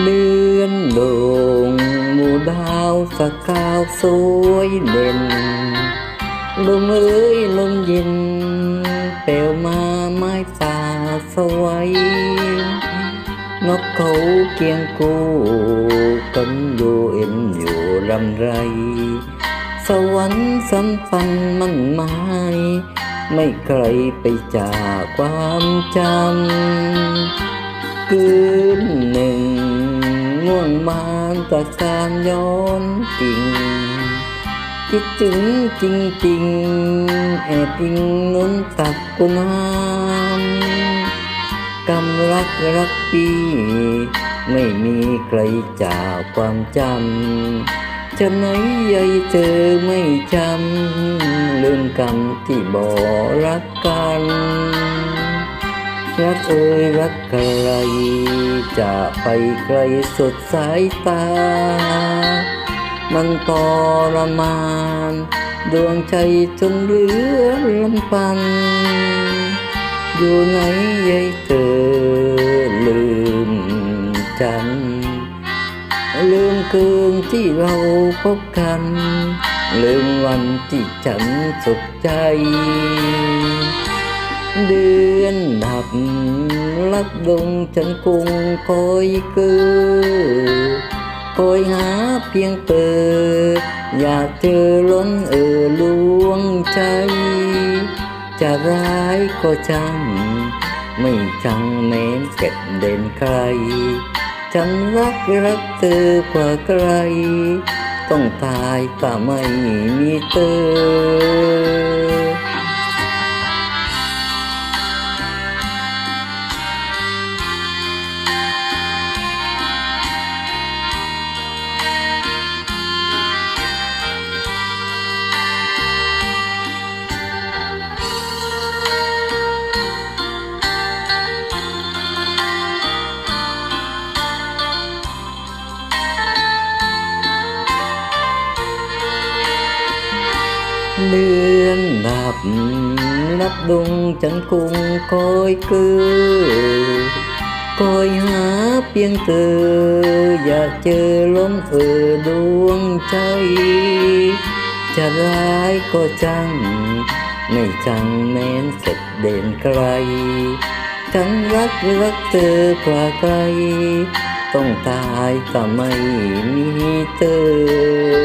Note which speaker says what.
Speaker 1: เลือนลงหมู่ดาวสกาวสวยเด่นลมเอ้ยลมเย็นเปลวมาไม้ป่าสวยนกเขาเกียงกูกันอยู่เอ็นอยู่ลำไร สวรรค์สัมพันธ์มันหมายไม่ไกลไปจากความจำคืนหนึ่ง ง่วงมานตะการย้อนกิ่งคิดถึงจริงๆแอบพิงนุนตักกุนามกำรักรักปี ไม่มีใครจากความจำจะไหนใยเธอไม่จำลืมกรรมที่บ่รักกัน รักเอ่ยรักใครจะไปไกลสุดสายตา มันทรมาน ดวงใจจนเหลือลำพัน อยู่ไหนยายเธอลืมฉัน ลืมคืนที่เราพบกัน ลืมวันที่ฉันสุขใจเดื อนดับลักดงฉันคงคอยคือคอยหาเพียงเปิดอยากเจอล้นเออลวงใจจะร้ายก็จังไม่จังแม้นเก็บเด่นใครฉันรักรักเธอกว่าใคร ต้องตายก็ไม่มีเธอ เดือนดับ นับดวงฉันคงคอยคือ คอยหาเพียงเธอ อยากเจอล้มเออดวงใจ จะร้ายก็จัง ไม่จังแม้นเสร็จเด่นไกลฉันรักรักเธอกว่าใคร ต้องตายก็ไม่มีเธอ